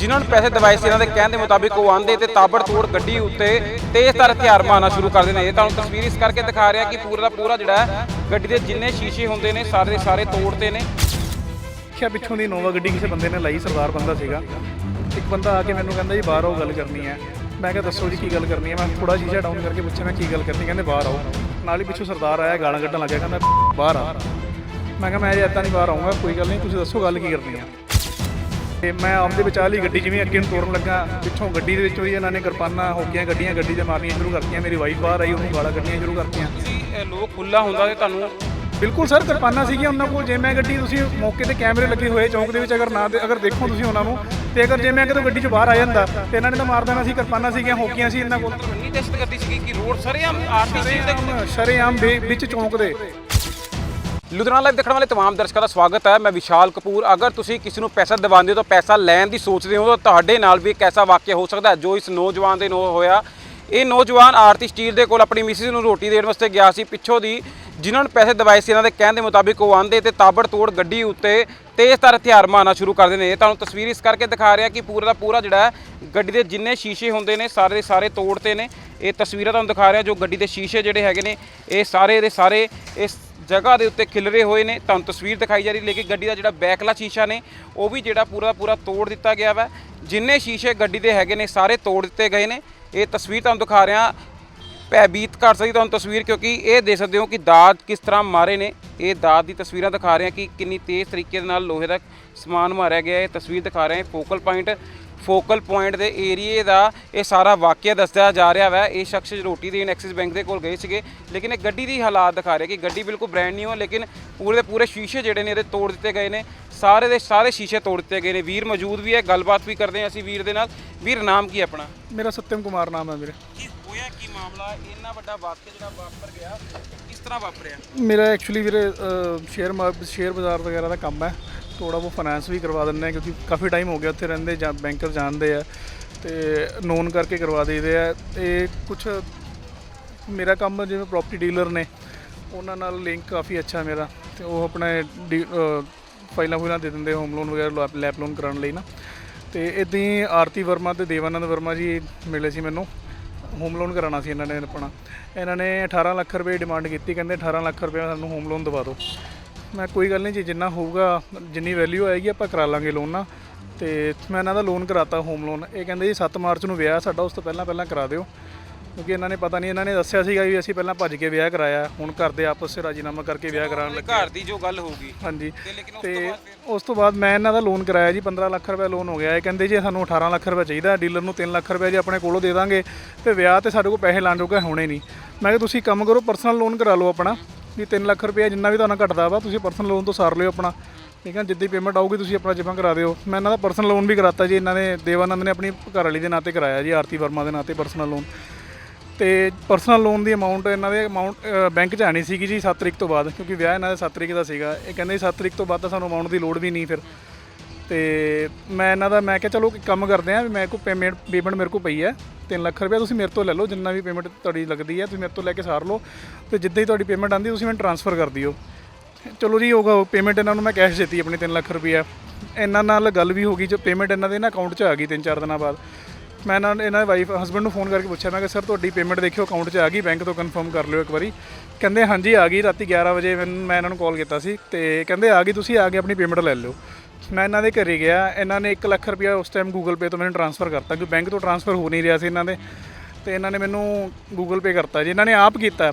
ਜਿਨ੍ਹਾਂ ਨੂੰ ਪੈਸੇ ਦਵਾਏ ਸੀ, ਇਹਨਾਂ ਦੇ ਕਹਿਣ ਦੇ ਮੁਤਾਬਿਕ ਉਹ ਆਂਦੇ ਤੇ ਤਾਬੜਤੋੜ ਗੱਡੀ ਉੱਤੇ ਤੇਜ਼ਧਾਰ ਹਥਿਆਰ ਮਾਰਨਾ ਸ਼ੁਰੂ ਕਰ ਦਿੰਦੇ ਨੇ। ਇਹ ਤੁਹਾਨੂੰ ਤਸਵੀਰ ਇਸ ਕਰਕੇ ਦਿਖਾ ਰਿਹਾ ਕਿ ਪੂਰਾ ਦਾ ਪੂਰਾ ਜਿਹੜਾ ਗੱਡੀ ਦੇ ਜਿੰਨੇ ਸ਼ੀਸ਼ੇ ਹੁੰਦੇ ਨੇ, ਸਾਰੇ ਦੇ ਸਾਰੇ ਤੋੜਦੇ ਨੇ। ਦੇਖਿਆ ਪਿੱਛੋਂ ਦੀ ਨੋਵਾ ਗੱਡੀ ਕਿਸੇ ਬੰਦੇ ਨੇ ਲਾਈ, ਸਰਦਾਰ ਬੰਦਾ ਸੀਗਾ। ਇੱਕ ਬੰਦਾ ਆ ਕੇ ਮੈਨੂੰ ਕਹਿੰਦਾ ਜੀ, ਬਾਹਰ ਆਓ, ਗੱਲ ਕਰਨੀ ਹੈ। ਮੈਂ ਕਿਹਾ, ਦੱਸੋ ਜੀ, ਕੀ ਗੱਲ ਕਰਨੀ ਹੈ? ਮੈਂ ਥੋੜਾ ਸ਼ੀਸ਼ਾ ਡਾਊਨ ਕਰਕੇ ਪੁੱਛਿਆ, ਮੈਂ ਕੀ ਗੱਲ ਕਰਨੀ? ਕਹਿੰਦੇ, ਬਾਹਰ ਆਓ। ਨਾਲ ਹੀ ਪਿੱਛੋਂ ਸਰਦਾਰ ਆਇਆ, ਗਾਲਾਂ ਕੱਢਣ ਲੱਗਿਆ, ਕਹਿੰਦਾ, ਬਾਹਰ ਆ। ਮੈਂ ਕਿਹਾ, ਮੈਂ ਜੇ ਇੱਦਾਂ ਨਹੀਂ ਬਾਹਰ ਆਉਂਗਾ ਕੋਈ ਗੱਲ ਨਹੀਂ, ਤੁਸੀਂ ਦੱਸੋ ਗੱਲ ਕੀ ਕਰਨੀ ਹੈ? ਤੇ ਮੈਂ ਆਪਦੇ ਬਚਾ ਲਈ ਗੱਡੀ ਜਿਵੇਂ ਅੱਗੇ ਨੂੰ ਤੋਰਨ ਲੱਗਾ ਪਿੱਛੋਂ ਗੱਡੀ ਦੇ ਵਿੱਚੋਂ ਹੀ ਇਹਨਾਂ ਨੇ ਕਿਰਪਾਨਾਂ ਹੋਕੀਆਂ ਗੱਡੀਆਂ ਗੱਡੀ ਤੇ ਮਾਰਨੀਆਂ ਸ਼ੁਰੂ ਕਰਤੀਆਂ ਮੇਰੀ ਵਾਈਫ ਬਾਹਰ ਆਈ ਉਹਨੂੰ ਗਾਲਾਂ ਕੱਢਣੀਆਂ ਸ਼ੁਰੂ ਕਰਤੀਆਂ। ਇਹ ਲੋਕ ਖੁੱਲਾ ਹੁੰਦਾ ਤੇ ਤੁਹਾਨੂੰ ਬਿਲਕੁਲ ਸਰ ਕਿਰਪਾਨਾਂ ਸੀਗੀਆਂ ਉਹਨਾਂ ਕੋਲ ਜੇ ਮੈਂ ਗੱਡੀ ਤੁਸੀਂ ਮੌਕੇ ਤੇ ਕੈਮਰੇ ਲੱਗੇ ਹੋਏ ਚੌਂਕ ਦੇ ਵਿੱਚ ਅਗਰ ਨਾ ਦੇ- ਅਗਰ ਦੇਖੋ ਤੁਸੀਂ ਉਹਨਾਂ ਨੂੰ ਤੇ ਅਗਰ ਜੇ ਮੈਂ ਕਿਤੇ ਗੱਡੀ 'ਚ ਬਾਹਰ ਆ ਜਾਂਦਾ ਤੇ ਇਹਨਾਂ ਨੇ ਤਾਂ ਮਾਰ ਦੇਣਾ ਸੀ ਕਿਰਪਾਨਾਂ ਸੀਗੀਆਂ ਹੋਕੀਆਂ ਸੀ ਇਹਨਾਂ ਕੋਲ। ਇੰਨੀ ਦਹਿਸ਼ਤ ਕਰਦੀ ਸੀ ਕਿ ਰੋਡ ਸਰੇਆਮ ਆਰਟੀਸੀ ਦੇ ਸ਼ਰੇਆਮ ਵਿੱਚ ਚੌਂਕ ਦੇ। ਲੁਧਿਆਣਾ ਲਾਈਵ ਦੇਖਣ ਵਾਲੇ तमाम ਦਰਸ਼ਕਾਂ ਦਾ ਸਵਾਗਤ ਹੈ ਮੈਂ ਵਿਸ਼ਾਲ ਕਪੂਰ ਅਗਰ ਤੁਸੀਂ ਕਿਸੇ ਨੂੰ ਪੈਸਾ ਦਿਵਾਉਂਦੇ ਹੋ ਤਾਂ ਪੈਸਾ ਲੈਣ ਦੀ ਸੋਚਦੇ ਹੋ ਤਾਂ ਤੁਹਾਡੇ ਨਾਲ ਵੀ ਇੱਕ ਐਸਾ ਵਾਕਿਆ ਹੋ ਸਕਦਾ ਹੈ ਜੋ ਇਸ ਨੌਜਵਾਨ ਦੇ ਨਾਲ ਹੋਇਆ ਇਹ ਨੌਜਵਾਨ ਆਰਤੀ ਸਟੀਲ ਦੇ ਕੋਲ ਆਪਣੀ ਮਿਸਿਸ ਨੂੰ ਰੋਟੀ ਦੇਣ ਵਾਸਤੇ ਗਿਆ ਸੀ ਪਿੱਛੋਂ ਦੀ ਜਿਨ੍ਹਾਂ ਨੂੰ ਪੈਸੇ ਦਵਾਏ ਸੀ ਇਹਨਾਂ ਦੇ ਕਹਿਣ ਦੇ ਮੁਤਾਬਿਕ ਉਹ ਆਂਦੇ ਤੇ ਤਾਬੜਤੋੜ ਗੱਡੀ ਉੱਤੇ ਤੇਜ਼ਧਾਰ ਹਥਿਆਰ ਮਾਰਨਾ ਸ਼ੁਰੂ ਕਰ ਦਿੰਦੇ ਨੇ ਇਹ ਤੁਹਾਨੂੰ ਤਸਵੀਰ ਇਸ ਕਰਕੇ ਦਿਖਾ ਰਿਹਾ ਕਿ ਪੂਰਾ ਦਾ ਪੂਰਾ ਜਿਹੜਾ ਹੈ ਗੱਡੀ ਦੇ ਜਿੰਨੇ ਸ਼ੀਸ਼ੇ ਹੁੰਦੇ ਨੇ ਸਾਰੇ ਦੇ ਸਾਰੇ ਤੋੜਤੇ ਨੇ ਇਹ ਤਸਵੀਰਾਂ ਤੁਹਾਨੂੰ ਦਿਖਾ ਰਿਹਾ ਜੋ ਗੱਡੀ ਦੇ ਸ਼ੀਸ਼ੇ ਜਿਹੜੇ ਹੈਗੇ ਨੇ ਇਹ ਸਾਰੇ ਦੇ ਸਾਰੇ ਇਸ ਜਗ੍ਹਾ ਦੇ ਉੱਤੇ ਖਿਲਰੇ ਹੋਏ ਨੇ। ਤੁਹਾਨੂੰ ਤਸਵੀਰ ਦਿਖਾਈ ਜਾ ਰਹੀ, ਲੇਕਿਨ ਗੱਡੀ ਦਾ ਜਿਹੜਾ ਬੈਕਲਾ ਸ਼ੀਸ਼ਾ ਨੇ, ਉਹ ਵੀ ਜਿਹੜਾ ਪੂਰਾ ਪੂਰਾ ਤੋੜ ਦਿੱਤਾ ਗਿਆ ਵਾ। ਜਿੰਨੇ ਸ਼ੀਸ਼ੇ ਗੱਡੀ ਦੇ ਹੈਗੇ ਨੇ, ਸਾਰੇ ਤੋੜ ਦਿੱਤੇ ਗਏ ਨੇ। ਇਹ ਤਸਵੀਰ ਤੁਹਾਨੂੰ ਦਿਖਾ ਰਿਹਾ ਭੈਬੀਤ ਕਰ ਸਕਦੀ ਤੁਹਾਨੂੰ ਤਸਵੀਰ, ਕਿਉਂਕਿ ਇਹ ਦੇਖ ਸਕਦੇ ਹੋ ਕਿ ਦਾਦ ਕਿਸ ਤਰ੍ਹਾਂ ਮਾਰੇ ਨੇ। ਇਹ ਦਾਦ ਦੀ ਤਸਵੀਰਾਂ ਦਿਖਾ ਰਹੇ ਹਾਂ ਕਿ ਕਿੰਨੀ ਤੇਜ਼ ਤਰੀਕੇ ਦੇ ਨਾਲ ਲੋਹੇ ਦਾ ਸਮਾਨ ਮਾਰਿਆ ਗਿਆ। ਹੈ ਇਹ ਤਸਵੀਰ ਦਿਖਾ ਰਹੇ ਹਾਂ, ਫੋਕਲ ਪੁਆਇੰਟ ਫੋਕਲ ਪੁਆਇੰਟ ਦੇ ਏਰੀਏ ਦਾ ਇਹ ਸਾਰਾ ਵਾਕਿਆ ਦੱਸਿਆ ਜਾ ਰਿਹਾ ਵਾ। ਇਹ ਸ਼ਖਸ ਰੋਟੀ ਦੇਣ ਐਕਸਿਸ ਬੈਂਕ ਦੇ ਕੋਲ ਗਏ ਸੀਗੇ। ਲੇਕਿਨ ਇਹ ਗੱਡੀ ਦੀ ਹਾਲਾਤ ਦਿਖਾ ਰਿਹਾ ਕਿ ਗੱਡੀ ਬਿਲਕੁਲ ਬ੍ਰਾਂਡ ਨਿਊ ਹੈ ਲੇਕਿਨ ਪੂਰੇ ਦੇ ਪੂਰੇ ਸ਼ੀਸ਼ੇ ਜਿਹੜੇ ਨੇ ਇਹਦੇ ਤੋੜ ਦਿੱਤੇ ਗਏ ਨੇ। ਸਾਰੇ ਦੇ ਸਾਰੇ ਸ਼ੀਸ਼ੇ ਤੋੜ ਦਿੱਤੇ ਗਏ ਨੇ। ਵੀਰ ਮੌਜੂਦ ਵੀ ਹੈ ਗੱਲਬਾਤ ਵੀ ਕਰਦੇ ਹਾਂ ਅਸੀਂ ਵੀਰ ਦੇ ਨਾਲ। ਵੀਰ ਨਾਮ ਕੀ ਹੈ ਆਪਣਾ? ਮੇਰਾ ਸਤਿਅਮ ਕੁਮਾਰ ਨਾਮ ਹੈ ਵੀਰੇ। ਕੀ ਹੋਇਆ ਕੀ ਮਾਮਲਾ? ਇੰਨਾ ਵੱਡਾ ਵਾਕਿਆ ਜਿਹੜਾ ਵਾਪਰ ਗਿਆ ਕਿਸ ਤਰ੍ਹਾਂ ਵਾਪਰਿਆ? ਮੇਰਾ ਐਕਚੁਅਲੀ ਵੀਰੇ ਸ਼ੇਅਰ ਸ਼ੇਅਰ ਬਾਜ਼ਾਰ ਵਗੈਰਾ ਦਾ ਕੰਮ ਹੈ। ਥੋੜਾ ਬਹੁਤ ਫਾਈਨੈਂਸ ਵੀ ਕਰਵਾ ਦਿੰਦੇ ਆ ਕਿਉਂਕਿ ਕਾਫੀ ਟਾਈਮ ਹੋ ਗਿਆ ਉੱਥੇ ਰਹਿੰਦੇ ਜਾਂ ਬੈਂਕਰ ਜਾਣਦੇ ਆ ਤੇ ਨੋਨ ਕਰਕੇ ਕਰਵਾ ਦਈਦੇ ਆ ਇਹ ਕੁਝ ਮੇਰਾ ਕੰਮ ਜਿਵੇਂ ਪ੍ਰਾਪਰਟੀ ਡੀਲਰ ਨੇ, ਉਹਨਾਂ ਨਾਲ ਲਿੰਕ ਕਾਫੀ ਅੱਛਾ ਮੇਰਾ ਤੇ ਉਹ ਆਪਣੇ ਡੀ- ਫਾਈਲਾਂ ਫੁਈਲਾਂ ਦੇ ਦਿੰਦੇ ਹੋਮ ਲੋਨ ਵਗੈਰਾ ਲੈਪ ਲੋਨ ਕਰਾਉਣ ਲਈ ਨਾ। ਤੇ ਇਦਾਂ ਹੀ ਆਰਤੀ ਵਰਮਾ ਤੇ ਦੇਵਾਨੰਦ ਵਰਮਾ ਜੀ ਮਿਲੇ ਸੀ ਮੈਨੂੰ ਹੋਮ ਲੋਨ ਕਰਾਉਣਾ ਸੀ ਇਹਨਾਂ ਨੇ ਆਪਣਾ। ਇਹਨਾਂ ਨੇ 18 ਲੱਖ ਰੁਪਏ ਡਿਮਾਂਡ ਕੀਤੀ, ਕਹਿੰਦੇ 18 ਲੱਖ ਰੁਪਏ ਸਾਨੂੰ ਹੋਮ ਲੋਨ ਦਵਾ ਦਿਓ। ਮੈਂ ਕੋਈ ਗੱਲ ਨਹੀਂ ਜੀ ਜਿੰਨਾ ਹੋਊਗਾ ਜਿੰਨੀ ਵੈਲਿਊ ਆਏਗੀ ਆਪਾਂ ਕਰਾ ਲਾਂਗੇ ਲੋਨ ਨਾ। ਤੇ ਮੈਂ ਇਹਨਾਂ ਦਾ ਲੋਨ ਕਰਾਤਾ ਹੋਮ ਲੋਨ ਇਹ ਕਹਿੰਦੇ ਜੀ 7 ਮਾਰਚ ਨੂੰ ਵਿਆਹ ਸਾਡਾ ਉਸ ਤੋਂ ਪਹਿਲਾਂ ਪਹਿਲਾਂ ਕਰਾ ਦਿਓ। ਕਿਉਂਕਿ ਇਹਨਾਂ ਨੇ ਪਤਾ ਨਹੀਂ ਇਹਨਾਂ ਨੇ ਦੱਸਿਆ ਸੀਗਾ ਵੀ ਅਸੀਂ ਪਹਿਲਾਂ ਭੱਜ ਕੇ ਵਿਆਹ ਕਰਾਇਆ। ਹੁਣ ਘਰ ਦੇ ਆਪਸ ਵਿੱਚ ਰਾਜੀਨਾਮਾ ਕਰਕੇ ਵਿਆਹ ਕਰਾਉਣ ਲੱਗੇ। ਘਰ ਦੀ ਜੋ ਗੱਲ ਹੋਊਗੀ। ਹਾਂਜੀ। ਤੇ ਉਸ ਤੋਂ ਬਾਅਦ ਮੈਂ ਇਹਨਾਂ ਦਾ ਲੋਨ ਕਰਾਇਆ ਜੀ 15 ਲੱਖ ਰੁਪਏ ਲੋਨ ਹੋ ਗਿਆ। ਇਹ ਕਹਿੰਦੇ ਜੀ ਸਾਨੂੰ 18 ਲੱਖ ਰੁਪਏ ਚਾਹੀਦਾ ਡੀਲਰ ਨੂੰ 3 ਲੱਖ ਰੁਪਏ ਜੀ ਆਪਣੇ ਕੋਲੋਂ ਦੇ ਦਾਂਗੇ। ਤੇ ਵਿਆਹ ਤੇ ਸਾਡੇ ਕੋਲ ਪੈਸੇ ਲਾਣ ਜੋਗਾ ਹੋਣੇ ਨਹੀਂ। ਮੈਂ ਕਿਹਾ ਤੁਸੀਂ ਕੰਮ ਕਰੋ ਪਰਸਨਲ ਲੋਨ ਕਰਾ ਲਓ ਆਪਣਾ। ਵੀ 3 ਲੱਖ ਰੁਪਏ ਜਿੰਨਾ ਵੀ ਤੁਹਾਨੂੰ ਘਟਦਾ ਵਾ, ਤੁਸੀਂ ਪਰਸਨਲ ਲੋਨ ਤੋਂ ਸਾਰ ਲਿਓ ਆਪਣਾ। ਠੀਕ ਹੈ ਜਿੱਦੀ ਪੇਮੈਂਟ ਆਊਗੀ ਤੁਸੀਂ ਆਪਣਾ ਜਮ੍ਹਾਂ ਕਰਾ ਦਿਓ। ਮੈਂ ਇਹਨਾਂ ਦਾ ਪਰਸਨਲ ਲੋਨ ਵੀ ਕਰਾਤਾ ਜੀ, ਇਹਨਾਂ ਨੇ, ਦੇਵਾਨੰਦ ਨੇ ਆਪਣੀ ਘਰ ਵਾਲੀ ਦੇ ਨਾਂ ਤੇ ਕਰਾਇਆ ਜੀ, ਆਰਤੀ ਵਰਮਾ ਦੇ ਨਾਂ ਤੇ ਪਰਸਨਲ ਲੋਨ ਤੇ ਪਰਸਨਲ ਲੋਨ ਦੀ ਅਮਾਉਂਟ ਇਹਨਾਂ ਦੇ ਅਮਾਉਂਟ ਬੈਂਕ 'ਚ ਆਣੀ ਸੀਗੀ ਜੀ 7 ਤਰੀਕ ਤੋਂ ਬਾਅਦ, ਕਿਉਂਕਿ ਵਿਆਹ ਇਹਨਾਂ ਦਾ 7 ਤਰੀਕ ਦਾ ਸੀਗਾ। ਇਹ ਕਹਿੰਦੇ 7 ਤਰੀਕ ਤੋਂ ਬਾਅਦ ਤਾਂ ਸਾਨੂੰ ਅਮਾਉਂਟ ਦੀ ਲੋੜ ਵੀ ਨਹੀਂ ਫਿਰ। ਤੇ ਮੈਂ ਇਹਨਾਂ ਦਾ, ਮੈਂ ਕਿਹਾ ਚਲੋ ਇੱਕ ਕੰਮ ਕਰਦੇ ਆ ਵੀ ਮੇਰੇ ਕੋਲ ਪੇਮੈਂਟ ਪੇਮੈਂਟ ਮੇਰੇ ਕੋਲ ਪਈ ਹੈ। 3 ਲੱਖ ਰੁਪਏ ਤੁਸੀਂ ਮੇਰੇ ਤੋਂ ਲੈ ਲਓ, ਜਿੰਨਾ ਵੀ ਪੇਮੈਂਟ ਤੁਹਾਡੀ ਲੱਗਦੀ ਹੈ, ਤੁਸੀਂ ਮੇਰੇ ਤੋਂ ਲੈ ਕੇ ਸਾਰ ਲਓ। ਤੇ ਜਿੱਦਾਂ ਹੀ ਤੁਹਾਡੀ ਪੇਮੈਂਟ ਆਂਦੀ ਤੁਸੀਂ ਮੈਨੂੰ ਟ੍ਰਾਂਸਫਰ ਕਰ ਦਿਓ। ਚਲੋ ਜੀ, ਉਹ ਪੇਮੈਂਟ ਇਹਨਾਂ ਨੂੰ ਮੈਂ ਕੈਸ਼ ਦਿੱਤੀ ਆਪਣੀ 3 ਲੱਖ ਰੁਪਈਆ ਇਹਨਾਂ ਨਾਲ ਗੱਲ ਵੀ ਹੋ ਗਈ, ਜੋ ਪੇਮੈਂਟ ਇਹਨਾਂ ਦੇ ਨਾ ਅਕਾਊਂਟ 'ਚ ਆ ਗਈ 3-4 ਦਿਨਾਂ ਬਾਅਦ। ਮੈਂ ਇਹਨਾਂ ਇਹਨਾਂ ਦੇ ਵਾਈਫ ਹਸਬੰਡ ਨੂੰ ਫੋਨ ਕਰਕੇ ਪੁੱਛਿਆ, ਮੈਂ ਕਿ ਸਰ ਤੁਹਾਡੀ ਪੇਮੈਂਟ ਦੇਖਿਓ ਅਕਾਊਂਟ 'ਚ ਆ ਗਈ ਬੈਂਕ ਤੋਂ ਕਨਫਰਮ ਕਰ ਲਿਓ ਇੱਕ ਵਾਰੀ। ਕਹਿੰਦੇ, ਹਾਂਜੀ, ਆ ਗਈ, ਰਾਤੀ 11 ਵਜੇ ਮੈਂ ਇਹਨਾਂ ਨੂੰ ਕਾਲ ਕੀਤਾ ਸੀ। ਤੇ ਕਹਿੰਦੇ, ਆ ਗਈ, ਤੁਸੀਂ ਆ ਕੇ ਆਪਣੀ ਪੇਮੈਂਟ ਲੈ ਲਿਓ। ਮੈਂ ਇਹਨਾਂ ਦੇ ਘਰੇ ਗਿਆ ਇਹਨਾਂ ਨੇ 1 ਲੱਖ ਰੁਪਇਆ ਉਸ ਟਾਈਮ ਗੂਗਲ ਪੇ ਤੋਂ ਮੈਨੂੰ ਟ੍ਰਾਂਸਫਰ ਕਰਤਾ ਕਿਉਂਕਿ ਬੈਂਕ ਤੋਂ ਟ੍ਰਾਂਸਫਰ ਹੋ ਨਹੀਂ ਰਿਹਾ ਸੀ ਇਹਨਾਂ ਦੇ ਤੇ ਇਹਨਾਂ ਨੇ ਮੈਨੂੰ ਗੂਗਲ ਪੇ ਕਰਤਾ ਜੀ। ਇਹਨਾਂ ਨੇ ਆਪ ਕੀਤਾ।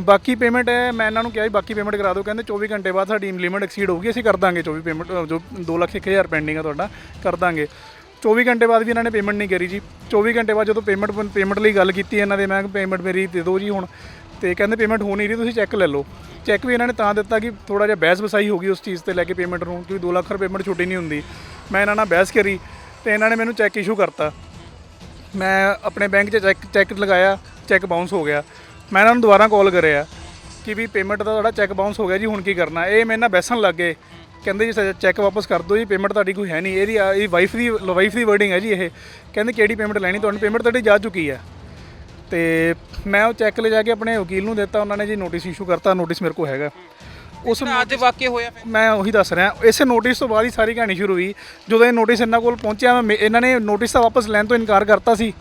ਬਾਕੀ ਪੇਮੈਂਟ ਹੈ ਮੈਂ ਇਹਨਾਂ ਨੂੰ ਕਿਹਾ ਵੀ ਬਾਕੀ ਪੇਮੈਂਟ ਕਰਾ ਦਿਓ ਕਹਿੰਦੇ 24 ਘੰਟੇ ਬਾਅਦ ਸਾਡੀ ਲਿਮਿਟ ਐਕਸੀਡ ਹੋਊਗੀ ਅਸੀਂ ਕਰ ਦਾਂਗੇ 24 ਪੇਮੈਂਟ ਜੋ 2 ਲੱਖ 1000 ਪੈਂਡਿੰਗ ਹੈ ਤੁਹਾਡਾ ਕਰ ਦਾਂਗੇ। 24 ਘੰਟੇ ਬਾਅਦ ਵੀ ਇਹਨਾਂ ਨੇ ਪੇਮੈਂਟ ਨਹੀਂ ਕਰੀ ਜੀ। 24 ਘੰਟੇ ਬਾਅਦ ਜਦੋਂ ਪੇਮੈਂਟ ਪੇਮੈਂਟ ਲਈ ਗੱਲ ਕੀਤੀ ਇਹਨਾਂ ਦੇ ਮੈਂ ਪੇਮੈਂਟ ਮੇਰੀ ਦੇ ਦਿਓ ਜੀ ਹੁਣ। ਤੇ ਕਹਿੰਦੇ ਪੇਮੈਂਟ ਹੋ ਨਹੀਂ ਰਹੀ, ਤੁਸੀਂ ਚੈੱਕ ਲੈ ਲਓ। ਚੈੱਕ ਵੀ ਇਹਨਾਂ ਨੇ ਤਾਂ ਦਿੱਤਾ ਕਿ ਥੋੜਾ ਜਿਹਾ ਬਹਿਸ ਵਸਾਈ ਹੋ ਗਈ ਉਸ ਚੀਜ਼ ਤੇ ਲੈ ਕੇ ਪੇਮੈਂਟ ਨੂੰ, ਕਿਉਂਕਿ 2 ਲੱਖ ਰੁਪਏ ਪੇਮੈਂਟ ਛੋਟੀ ਨਹੀਂ ਹੁੰਦੀ। ਮੈਂ ਇਹਨਾਂ ਨਾਲ ਬਹਿਸ ਕਰੀ ਤੇ ਇਹਨਾਂ ਨੇ ਮੈਨੂੰ ਚੈੱਕ ਇਸ਼ੂ ਕਰਤਾ। ਮੈਂ ਆਪਣੇ ਬੈਂਕ 'ਚ ਚੈੱਕ ਚੈੱਕ ਲਗਾਇਆ ਚੈੱਕ ਬਾਉਂਸ ਹੋ ਗਿਆ। ਮੈਂ ਇਹਨਾਂ ਨੂੰ ਦੁਬਾਰਾ ਕਾਲ ਕਰਿਆ ਕਿ ਵੀ ਪੇਮੈਂਟ ਦਾ ਤੁਹਾਡਾ ਚੈੱਕ ਬਾਉਂਸ ਹੋ ਗਿਆ ਜੀ, ਹੁਣ ਕੀ ਕਰਨਾ? ਇਹ ਮੇਰੇ ਨਾਲ ਬੈਸਣ ਲੱਗ ਗਏ। ਕਹਿੰਦੇ ਜੀ ਚੈੱਕ ਵਾਪਸ ਕਰ ਦਿਓ ਜੀ ਪੇਮੈਂਟ ਤੁਹਾਡੀ ਕੋਈ ਹੈ ਨਹੀਂ। ਇਹਦੀ ਇਹ ਵਾਈਫ ਦੀ ਵਾਈਫ ਦੀ ਵਰਡਿੰਗ ਹੈ ਜੀ ਇਹ। ਕਹਿੰਦੇ ਕਿਹੜੀ ਪੇਮੈਂਟ ਲੈਣੀ? ਤੁਹਾਨੂੰ ਪੇਮੈਂਟ ਤੁਹਾਡੀ ਜਾ ਚੁੱਕੀ ਹੈ। ਤੇ ਮੈਂ ਉਹ ਚੈੱਕ ਲੈ ਜਾ ਕੇ ਆਪਣੇ ਵਕੀਲ ਨੂੰ ਦਿੱਤਾ ਉਹਨਾਂ ਨੇ ਜੀ ਨੋਟਿਸ ਇਸ਼ੂ ਕਰਤਾ ਨੋਟਿਸ ਮੇਰੇ ਕੋਲ ਹੈਗਾ। ਉਸ ਅੱਜ ਵਾਕਿਆ ਹੋਇਆ ਫਿਰ? ਮੈਂ ਉਹੀ ਦੱਸ ਰਿਹਾ ਇਸੇ ਨੋਟਿਸ ਤੋਂ ਬਾਅਦ ਹੀ ਸਾਰੀ ਕਹਾਣੀ ਸ਼ੁਰੂ ਹੋਈ। ਜਦੋਂ ਇਹ ਨੋਟਿਸ ਇਹਨਾਂ ਕੋਲ ਪਹੁੰਚਿਆ ਮੈਂ ਮੇ- ਇਹਨਾਂ ਨੇ ਨੋਟਿਸ ਤਾਂ ਵਾਪਸ ਲੈਣ ਤੋਂ ਇਨਕਾਰ ਕਰਤਾ ਸੀ।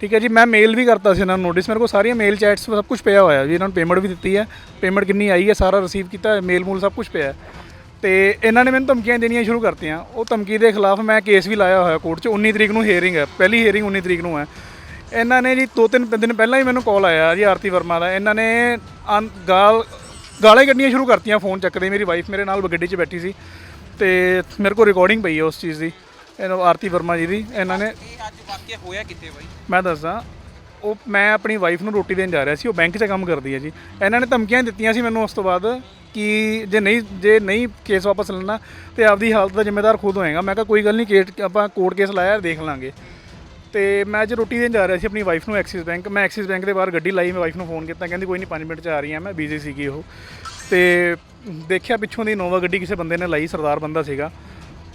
ਠੀਕ ਹੈ ਜੀ ਮੈਂ ਮੇਲ ਵੀ ਕਰਤਾ ਸੀ ਇਹਨਾਂ ਨੂੰ ਨੋਟਿਸ। ਮੇਰੇ ਕੋਲ ਸਾਰੀਆਂ ਮੇਲ ਚੈਟਸ ਸਭ ਕੁਝ ਪਿਆ ਹੋਇਆ ਜੀ ਇਹਨਾਂ ਨੂੰ ਪੇਮੈਂਟ ਵੀ ਦਿੱਤੀ ਹੈ। ਪੇਮੈਂਟ ਕਿੰਨੀ ਆਈ ਹੈ ਸਾਰਾ ਰਿਸੀਵ ਕੀਤਾ ਮੇਲ ਮੂਲ ਸਭ ਕੁਝ ਪਿਆ। ਹੈ। ਤੇ ਇਹਨਾਂ ਨੇ ਮੈਨੂੰ ਧਮਕੀਆਂ ਦੇਣੀਆਂ ਸ਼ੁਰੂ ਕਰਤੀਆਂ। ਉਹ ਧਮਕੀ ਦੇ ਖਿਲਾਫ ਮੈਂ ਕੇਸ ਵੀ ਲਾਇਆ ਹੋਇਆ ਕੋਰਟ 'ਚ 19 ਤਰੀਕ ਨੂੰ ਹੀਅਰਿੰਗ ਹੈ। ਪਹਿਲੀ ਹੀਅਰਿੰਗ 19 ਤਰੀਕ ਨੂੰ ਹੈ। ਇਹਨਾਂ ਨੇ ਜੀ ਦੋ ਤਿੰਨ ਦਿਨ ਪਹਿਲਾਂ ਹੀ ਮੈਨੂੰ ਕਾਲ ਆਇਆ ਜੀ ਆਰਤੀ ਵਰਮਾ ਦਾ। ਇਹਨਾਂ ਨੇ ਅਨ- ਗਾਲ ਗਾਲਾਂ ਹੀ ਕੱਢਣੀਆਂ ਸ਼ੁਰੂ ਕਰਤੀਆਂ ਫੋਨ ਚੱਕਦੇ ਮੇਰੀ ਵਾਈਫ ਮੇਰੇ ਨਾਲ ਗੱਡੀ 'ਚ ਬੈਠੀ ਸੀ ਤੇ ਮੇਰੇ ਕੋਲ ਰਿਕਾਰਡਿੰਗ ਪਈ ਹੈ ਉਸ ਚੀਜ਼ ਦੀ। ਇਹਨਾਂ ਆਰਤੀ ਵਰਮਾ ਜੀ ਦੀ। ਇਹਨਾਂ ਨੇ ਇਹ ਅੱਜ ਵਾਕਿਆ ਹੋਇਆ ਕਿੱਥੇ ਬਾਈ? ਮੈਂ ਦੱਸਦਾ ਉਹ ਮੈਂ ਆਪਣੀ ਵਾਈਫ ਨੂੰ ਰੋਟੀ ਦੇਣ ਜਾ ਰਿਹਾ ਸੀ। ਉਹ ਬੈਂਕ 'ਚ ਕੰਮ ਕਰਦੀ ਹੈ ਜੀ। ਇਹਨਾਂ ਨੇ ਧਮਕੀਆਂ ਦਿੱਤੀਆਂ ਸੀ ਮੈਨੂੰ ਉਸ ਤੋਂ ਬਾਅਦ ਕਿ ਜੇ ਨਹੀਂ ਜੇ ਨਹੀਂ ਕੇਸ ਵਾਪਸ ਲੈਣਾ ਤੇ ਆਪਦੀ ਹਾਲਤ ਦਾ ਜ਼ਿੰਮੇਦਾਰ ਖੁਦ ਹੋਏਗਾ। ਮੈਂ ਕਿਹਾ ਕੋਈ ਗੱਲ ਨਹੀਂ ਕੇਸ ਆਪਾਂ ਕੋਰਟ ਕੇਸ ਲਾਇਆ ਦੇਖ ਲਾਂਗੇ। ਤੇ ਮੈਂ ਅੱਜ ਰੋਟੀ ਦੇਣ ਜਾ ਰਿਹਾ ਸੀ ਆਪਣੀ ਵਾਈਫ ਨੂੰ ਐਕਸਿਸ ਬੈਂਕ ਮੈਂ ਐਕਸਿਸ ਬੈਂਕ ਦੇ ਬਾਹਰ ਗੱਡੀ ਲਾਈ, ਮੈਂ ਵਾਈਫ ਨੂੰ ਫੋਨ ਕੀਤਾ, ਕਹਿੰਦੀ ਕੋਈ ਨਹੀਂ 5 ਮਿੰਟ 'ਚ ਆ ਰਹੀ ਹਾਂ ਮੈਂ ਬਿਜ਼ੀ ਸੀਗੀ ਉਹ। ਤੇ ਦੇਖਿਆ ਪਿੱਛੋਂ ਦੀ ਨੋਵਾ ਗੱਡੀ ਕਿਸੇ ਬੰਦੇ ਨੇ ਲਾਈ, ਸਰਦਾਰ ਬੰਦਾ ਸੀਗਾ।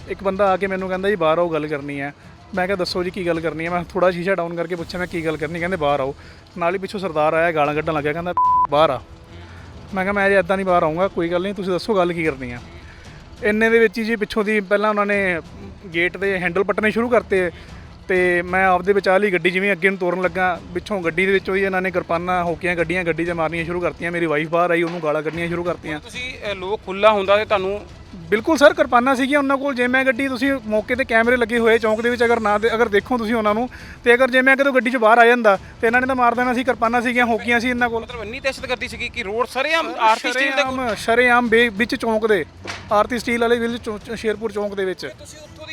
ਇੱਕ ਬੰਦਾ ਆ ਕੇ ਮੈਨੂੰ ਕਹਿੰਦਾ ਜੀ ਬਾਹਰ ਆਓ, ਗੱਲ ਕਰਨੀ ਹੈ। ਮੈਂ ਕਿਹਾ ਦੱਸੋ ਜੀ ਕੀ ਗੱਲ ਕਰਨੀ ਹੈ? ਮੈਂ ਥੋੜਾ ਸ਼ੀਸ਼ਾ ਡਾਊਨ ਕਰਕੇ ਪੁੱਛਿਆ, ਮੈਂ ਕੀ ਗੱਲ ਕਰਨੀ? ਕਹਿੰਦੇ ਬਾਹਰ ਆਓ। ਨਾਲ ਹੀ ਪਿੱਛੋਂ ਸਰਦਾਰ ਆਇਆ, ਗਾਲਾਂ ਕੱਢਣ ਲੱਗਿਆ, ਕਹਿੰਦਾ ਬਾਹਰ ਆ। ਮੈਂ ਕਿਹਾ ਮੈਂ ਜੇ ਇਦਾਂ ਨਹੀਂ ਬਾਹਰ ਆਉਂਗਾ ਕੋਈ ਗੱਲ ਨਹੀਂ, ਤੁਸੀਂ ਦੱਸੋ ਗੱਲ ਕੀ ਕਰਨੀ ਆ ਇੰਨੇ ਦੇ ਵਿੱਚ ਹੀ ਜੀ ਪਿੱਛੋਂ ਦੀ ਪਹਿਲਾਂ ਉਹਨਾਂ ਨੇ ਗੇਟ ਦੇ ਹੈਂਡਲ ਪੱਟਣੇ ਸ਼ੁਰੂ ਕਰਤੇ। ਤੇ ਮੈਂ ਆਪਦੇ ਵਿਚਾਰ ਲਈ ਗੱਡੀ ਜਿਵੇਂ ਅੱਗੇ ਨੂੰ ਤੋਰਨ ਲੱਗਾ ਪਿੱਛੋਂ ਗੱਡੀ ਦੇ ਵਿੱਚੋਂ ਹੀ ਇਹਨਾਂ ਨੇ ਕਿਰਪਾਨਾਂ ਹੋਕੀਆਂ ਗੱਡੀਆਂ ਗੱਡੀ 'ਤੇ ਮਾਰਨੀਆਂ ਸ਼ੁਰੂ ਕਰਤੀਆਂ ਮੇਰੀ ਵਾਈਫ ਬਾਹਰ ਆਈ ਉਹਨੂੰ ਗਾਲਾਂ ਕੱਢਣੀਆਂ ਸ਼ੁਰੂ ਕਰਤੀਆਂ। ਤੁਸੀਂ ਅ, ਲੋਕ ਖੁੱਲਾ ਹੁੰਦਾ ਤੇ ਤੁਹਾਨੂੰ ਬਿਲਕੁਲ ਸਰ ਕਿਰਪਾਨਾਂ ਸੀਗੀਆਂ ਉਹਨਾਂ ਕੋਲ ਜੇ ਮੈਂ ਗੱਡੀ ਤੁਸੀਂ ਮੌਕੇ ਤੇ ਕੈਮਰੇ ਲੱਗੇ ਹੋਏ ਚੌਂਕ ਦੇ ਵਿੱਚ ਅਗਰ ਨਾ ਦੇ- ਅਗਰ ਦੇਖੋ ਤੁਸੀਂ ਉਹਨਾਂ ਨੂੰ ਤੇ ਅਗਰ ਜੇ ਮੈਂ ਕਿਤੋਂ ਗੱਡੀ 'ਚ ਬਾਹਰ ਆ ਜਾਂਦਾ ਤੇ ਇਹਨਾਂ ਨੇ ਤਾਂ ਮਾਰ ਦੇਣਾ ਸੀ ਕਿਰਪਾਨਾਂ ਸੀਗੀਆਂ ਹੋਕੀਆਂ ਸੀ ਇਹਨਾਂ ਕੋਲ। ਮਤਲਬ ਇੰਨੀ ਦਹਿਸ਼ਤਗਰਦੀ ਸੀਗੀ ਕਿ ਰੋਡ ਸਰੇਆਮ ਆਰਤੀ ਸਟੀਲ ਦੇ ਕੋਲ ਸ਼ਰੇਆਮ ਸ਼ਰੇਆਮ ਬੇ- ਵਿੱਚ ਚੌਂਕ ਦੇ ਆਰਤੀ ਸਟੀਲ ਵਾਲੇ ਵਿੱਚ ਚੌ- ਸ਼ੇਰਪੁਰ ਚੌਂਕ ਦੇ ਵਿੱਚ। ਤੁਸੀਂ ਉੱਥੋਂ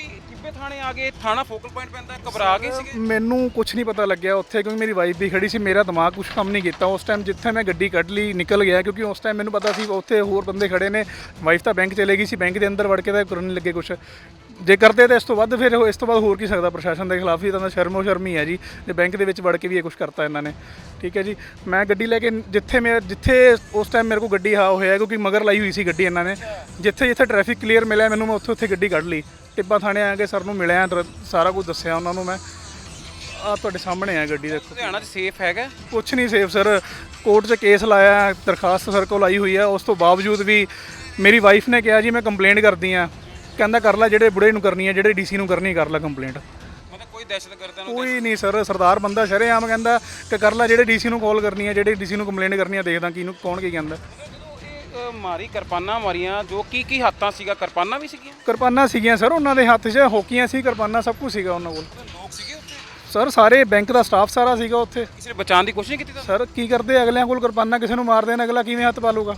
ਟਿੱਬੇ ਥਾਣੇ ਆ ਗਏ? ਥਾਣਾ ਫੋਕਲ ਪੁਆਇੰਟ ਪੈਂਦਾ ਘਬਰਾ ਗਏ ਸੀਗੇ? ਮੈਨੂੰ ਕੁਝ ਨਹੀਂ ਪਤਾ ਲੱਗਿਆ ਉੱਥੇ ਕਿਉਂਕਿ ਮੇਰੀ ਵਾਈਫ ਵੀ ਖੜੀ ਸੀ ਮੇਰਾ ਦਿਮਾਗ ਕੁਝ ਕੰਮ ਨਹੀਂ ਕੀਤਾ। ਉਸ ਟਾਈਮ ਜਿੱਥੇ ਮੈਂ ਗੱਡੀ ਕੱਢ ਲਈ ਨਿਕਲ ਗਿਆ ਕਿਉਂਕਿ ਉਸ ਟਾਈਮ ਮੈਨੂੰ ਪਤਾ ਸੀ ਉੱਥੇ ਹੋਰ ਬੰਦੇ ਖੜੇ ਨੇ। ਵਾਈਫ ਤਾਂ ਬੈਂਕ ਚਲੇ ਗਈ ਸੀ ਬੈਂਕ ਦੇ ਅੰਦਰ ਵੜ ਕੇ ਤਾਂ ਕਰਨ ਲੱਗੇ ਕੁਝ ਜੇ ਕਰਦੇ ਤਾਂ ਇਸ ਤੋਂ ਵੱਧ ਫਿਰ ਇਸ ਤੋਂ ਬਾਅਦ ਹੋਰ ਕੀ ਸਕਦਾ ਪ੍ਰਸ਼ਾਸਨ ਦੇ ਖਿਲਾਫ ਹੀ ਤਾਂ ਸ਼ਰਮੋ ਸ਼ਰਮੀ ਹੈ ਜੀ। ਜੇ ਬੈਂਕ ਦੇ ਵਿੱਚ ਵੜ ਕੇ ਵੀ ਇਹ ਕੁਝ ਕਰਤਾ ਇਹਨਾਂ ਨੇ। ਠੀਕ ਹੈ ਜੀ। ਮੈਂ ਗੱਡੀ ਲੈ ਕੇ ਜਿੱਥੇ ਮੈਂ ਜਿੱਥੇ ਉਸ ਟਾਈਮ ਮੇਰੇ ਕੋਲ ਗੱਡੀ ਹਾ ਹੋਇਆ ਕਿਉਂਕਿ ਮਗਰ ਲਾਈ ਹੋਈ ਸੀ ਗੱਡੀ ਇਹਨਾਂ ਨੇ। ਜਿੱਥੇ ਜਿੱਥੇ ਟ੍ਰੈਫਿਕ ਕਲੀਅਰ ਮਿਲਿਆ ਮੈਨੂੰ ਮੈਂ ਉੱਥੇ ਉੱਥੇ ਗੱਡੀ ਕੱਢ ਲਈ। ਟਿੱਬਾ ਥਾਣੇ ਆ ਕੇ ਸਰ ਨੂੰ ਮਿਲਿਆ ਸਾਰਾ ਕੁਝ ਦੱਸਿਆ ਉਹਨਾਂ ਨੂੰ ਮੈਂ। ਆ ਤੁਹਾਡੇ ਸਾਹਮਣੇ ਆ ਗੱਡੀ ਦੇਖੋ। ਲੁਧਿਆਣਾ 'ਚ ਸੇਫ ਹੈਗਾ? ਕੁਛ ਨਹੀਂ ਸੇਫ ਸਰ ਕੋਰਟ 'ਚ ਕੇਸ ਲਾਇਆ ਦਰਖਾਸਤ ਸਰ ਕੋਲ ਆਈ ਹੋਈ ਆ ਉਸ ਤੋਂ ਬਾਵਜੂਦ ਵੀ ਮੇਰੀ ਵਾਈਫ ਨੇ ਕਿਹਾ ਜੀ ਮੈਂ ਕੰਪਲੇਂਟ ਕਰਦੀ ਆ ਕਹਿੰਦਾ ਕਰ ਲੈ ਜਿਹੜੇ ਬੁੜੇ ਨੂੰ ਕਰਨੀ ਆ ਜਿਹੜੇ ਡੀਸੀ ਨੂੰ ਕਰਨੀ ਕਰ ਲੈ ਕੰਪਲੇਂਟ ਮਤਲਬ ਕੋਈ ਦਹਿਸ਼ਤਗਰਦਾਂ ਨੂੰ ਕੋਈ ਨਹੀਂ ਸਰ ਸਰਦਾਰ ਬੰਦਾ ਸ਼ਰੇਆਮ ਕਹਿੰਦਾ ਕਿ ਕਰ ਲੈ ਜਿਹੜੇ ਡੀਸੀ ਨੂੰ ਕਾਲ ਕਰਨੀ ਆ ਜਿਹੜੇ ਡੀਸੀ ਨੂੰ ਕੰਪਲੇਂਟ ਕਰਨੀ ਆ ਦੇਖਦਾ ਕਿਹਨੂੰ ਕੌਣ ਕੀ ਕਹਿੰਦਾ। ਜਦੋਂ ਇਹ ਅ, ਮਾਰੀ ਕਿਰਪਾਨਾਂ ਮਾਰੀਆਂ ਜੋ ਕੀ ਕੀ ਹੱਥਾਂ ਸੀਗਾ ਕਿਰਪਾਨਾਂ ਵੀ ਸੀਗੀਆਂ? ਕਿਰਪਾਨਾਂ ਸੀਗੀਆਂ ਸਰ ਉਹਨਾਂ ਦੇ ਹੱਥ 'ਚ ਹੋਕੀਆਂ ਸੀ ਕਿਰਪਾਨਾਂ ਸਭ ਕੁਝ ਸੀਗਾ ਉਹਨਾਂ ਕੋਲ। ਲੋਕ ਸੀਗੇ ਉੱਥੇ? ਸਰ ਸਾਰੇ ਬੈਂਕ ਦਾ ਸਟਾਫ ਸਾਰਾ ਸੀਗਾ ਉੱਥੇ। ਕਿਸੇ ਨੇ ਬਚਾਉਣ ਦੀ ਕੋਸ਼ਿਸ਼ ਨਹੀਂ ਕੀਤੀ ਤਾਂ? ਸਰ ਕੀ ਕਰਦੇ ਅਗਲਿਆਂ ਕੋਲ ਕਿਰਪਾਨਾਂ ਕਿਸੇ ਨੂੰ ਮਾਰ ਦੇਣ ਅਗਲਾ ਕਿਵੇਂ ਹੱਥ ਪਾ ਲੂਗਾ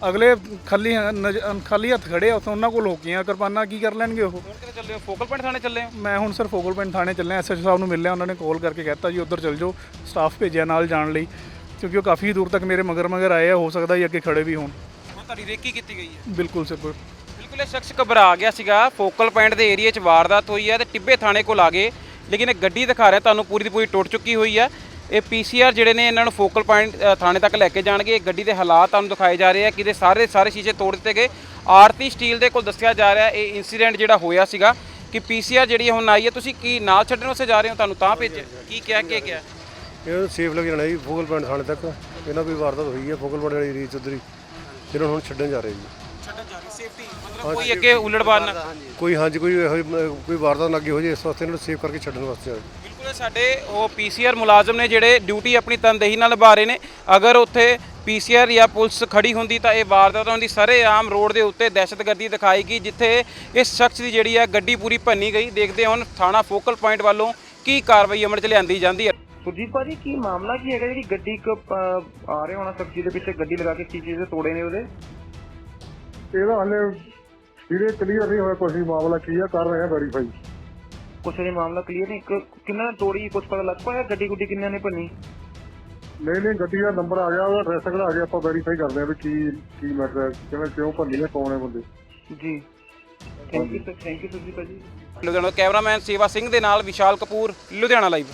ਅਗਲੇ ਖਾਲੀ ਨਜ਼- ਖਾਲੀ ਹੱਥ ਖੜੇ ਆ ਉੱਥੇ ਉਹਨਾਂ ਕੋਲ ਹੋਕੀਆਂ ਕਿਰਪਾਨਾਂ ਕੀ ਕਰ ਲੈਣਗੇ ਉਹ? ਹੁਣ ਕਿਤੇ ਚੱਲੇ ਹੋ? ਫੋਕਲ ਪੁਆਇੰਟ ਥਾਣੇ ਚੱਲੇ ਹੋ? ਮੈਂ ਹੁਣ ਸਰ ਫੋਗਲ ਪਿੰਡ ਥਾਣੇ ਚੱਲਿਆ ਐਸਐਚ ਸਾਹਿਬ ਨੂੰ ਮਿਲਿਆ ਉਹਨਾਂ ਨੇ ਕਾਲ ਕਰਕੇ ਕਹਿਤਾ ਜੀ ਉੱਧਰ ਚੱਲ ਜਾਓ ਸਟਾਫ ਭੇਜਿਆ ਨਾਲ ਜਾਣ ਲਈ ਕਿਉਂਕਿ ਉਹ ਕਾਫੀ ਦੂਰ ਤੱਕ ਮੇਰੇ ਮਗਰ ਮਗਰ ਆਏ ਆ ਹੋ ਸਕਦਾ ਜੀ ਅੱਗੇ ਖੜੇ ਵੀ ਹੋਣ। ਹੁਣ ਤੁਹਾਡੀ ਰੇਕੀ ਕੀਤੀ ਗਈ ਹੈ? ਬਿਲਕੁਲ ਸਰ ਬਿਲਕੁਲ ਇਹ ਸ਼ਖਸ ਘਬਰਾ ਗਿਆ ਸੀਗਾ ਫੋਕਲ ਪੁਆਇੰਟ ਦੇ ਏਰੀਆ 'ਚ ਵਾਰਦਾਤ ਹੋਈ ਹੈ ਤੇ ਟਿੱਬੇ ਥਾਣੇ ਕੋਲ ਆ ਗਏ ਲੇਕਿਨ ਇਹ ਗੱਡੀ ਦਿਖਾ ਰਿਹਾ ਤੁਹਾਨੂੰ ਪੂਰੀ ਦੀ ਪੂਰੀ ਟੁੱਟ ਚੁੱਕੀ ਹੋਈ ਹੈ। ਇਹ ਪੀਸੀਆਰ ਜਿਹੜੇ ਨੇ ਇਹਨਾਂ ਨੂੰ ਫੋਕਲ ਪੁਆਇੰਟ ਥਾਣੇ ਤੱਕ ਲੈ ਕੇ ਜਾਣਗੇ। ਗੱਡੀ ਦੇ ਹਾਲਾਤ ਤੁਹਾਨੂੰ ਦਿਖਾਏ ਜਾ ਰਹੇ ਆ ਕਿ ਇਹਦੇ ਸਾਰੇ ਸਾਰੇ ਸ਼ੀਸ਼ੇ ਤੋੜ ਦਿੱਤੇ ਗਏ। ਆਰਤੀ ਸਟੀਲ ਦੇ ਕੋਲ ਦੱਸਿਆ ਜਾ ਰਿਹਾ ਇਹ ਇਨਸੀਡੈਂਟ ਜਿਹੜਾ ਹੋਇਆ ਸੀਗਾ ਕਿ ਪੀਸੀਆਰ ਜਿਹੜੀ ਹੁਣ ਆਈ ਹੈ ਤੁਸੀਂ ਕੀ ਨਾਲ ਛੱਡਣ ਵਾਸਤੇ ਜਾ ਰਹੇ ਹੋ? ਤੁਹਾਨੂੰ ਤਾਂ ਭੇਜਿਆ। ਕੀ ਕਿਹਾ ਕੀ ਕਿਹਾ? ਇਹ ਸੇਫ ਲੱਗ ਜਾਣਾ ਜੀ ਫੋਕਲ ਪੁਆਇੰਟ ਥਾਣੇ ਤੱਕ। ਇਹਨਾਂ ਕੋਈ ਵਾਰਦਾਤ ਹੋਈ ਹੈ ਫੋਕਲ ਪੁਆਇੰਟ ਵਾਲੀ ਰੀਚ ਉਧਰ ਜਿਹਨਾਂ ਨੂੰ ਹੁਣ ਛੱਡਣ ਜਾ ਰਹੇ ਜੀ। ਛੱਡਣ ਜਾ ਰਹੀ ਸੇਫਟੀ ਮਤਲਬ ਕੋਈ ਅੱਗੇ ਉਲੜਬਾਨ ਨਾ ਕੋਈ ਹਾਂਜੀ ਕੋਈ ਇਹੋ ਜਿਹੀ, ਅਹ, ਕੋਈ ਵਾਰਦਾਤ ਨਾ ਅੱਗੇ ਹੋ ਜੇ ਇਸ ਵਾਸਤੇ ਇਹਨਾਂ ਨੂੰ ਸੇਫ ਕਰਕੇ ਛੱਡਣ ਵਾਸਤੇ ਇਹ ਸਾਡੇ ਉਹ ਪੀਸੀਆਰ ਮੁਲਾਜ਼ਮ ਨੇ ਜਿਹੜੇ ਡਿਊਟੀ ਆਪਣੀ ਤਨਦੇਹੀ ਨਾਲ ਨਿਭਾ ਰਹੇ ਨੇ। ਅਗਰ ਉੱਥੇ ਪੀਸੀਆਰ ਜਾਂ ਪੁਲਿਸ ਖੜੀ ਹੁੰਦੀ ਤਾਂ ਇਹ ਵਾਰਦਾਤ ਹੁੰਦੀ ਸਰੇਆਮ ਰੋਡ ਦੇ ਉੱਤੇ ਦਹਿਸ਼ਤਗਰਦੀ ਦਿਖਾਈ ਗਈ ਜਿੱਥੇ ਇਸ ਸ਼ਖਸ ਦੀ ਜਿਹੜੀ ਹੈ ਗੱਡੀ ਪੂਰੀ ਭੰਨੀ ਗਈ। ਦੇਖਦੇ ਹਾਂ ਹੁਣ ਥਾਣਾ ਫੋਕਲ ਪੁਆਇੰਟ ਵੱਲੋਂ ਕੀ ਕਾਰਵਾਈ ਅਮਲ 'ਚ ਲਿਆਂਦੀ ਜਾਂਦੀ ਹੈ। ਸੁਰਜੀਤ ਭਾਜੀ ਕੀ ਮਾਮਲਾ ਕੀ ਹੈਗਾ? ਜਿਹੜੀ ਗੱਡੀ ਇੱਕ ਅਹ, ਆ ਰਿਹਾ ਹੋਣਾ ਸਬਜ਼ੀ ਦੇ ਪਿੱਛੇ ਗੱਡੀ ਲਗਾ ਕੇ ਕੀ ਚੀਜ਼ ਦੇ ਤੋੜੇ ਨੇ ਉਹਦੇ? ਇਹਦਾ ਹਲੇ ਜਿਹੜੇ ਕਲੀਅਰ ਨਹੀਂ ਹੋਇਆ ਕੁਝ ਵੀ। ਮਾਮਲਾ ਕੀ ਆ ਕਰ ਰਹੇ ਆ ਵੈਰੀਫਾਈ ਕੁਛ ਇਹ ਮਾਮਲਾ ਕਲੀਅਰ ਨਹੀਂ ਇੱਕ ਕਿੰਨਾ ਨੇ ਤੋੜੀ ਕੁਛ ਪਤਾ ਲੱਗ ਪਾਇਆ? ਗੱਡੀ ਗੁੱਡੀ ਕਿੰਨਾਂ ਨੇ ਭੰਨੀ? ਨਹੀਂ ਨਹੀਂ ਗੱਡੀ ਦਾ ਨੰਬਰ ਆ ਗਿਆ ਉਹਦਾ ਐਡਰੈਸ ਕਢਾ ਕੇ ਆਪਾਂ ਵੈਰੀਫਾਈ ਕਰਦੇ ਆ ਵੀ ਕੀ ਕੀ ਮੈਟਰ ਹੈ ਕਿਵੇਂ ਕਿਉਂ ਭੰਨੀ ਹੈ ਕੌਣ ਹੈ ਬੰਦੇ। ਜੀ। Thank you sir thank you Surjit ਭਾਜੀ। ਲੁਧਿਆਣਾ ਤੋਂ ਕੈਮਰਾਮੈਨ ਸੇਵਾ ਸਿੰਘ ਦੇ ਨਾਲ ਵਿਸ਼ਾਲ ਕਪੂਰ ਲੁਧਿਆਣਾ ਲਾਈਵ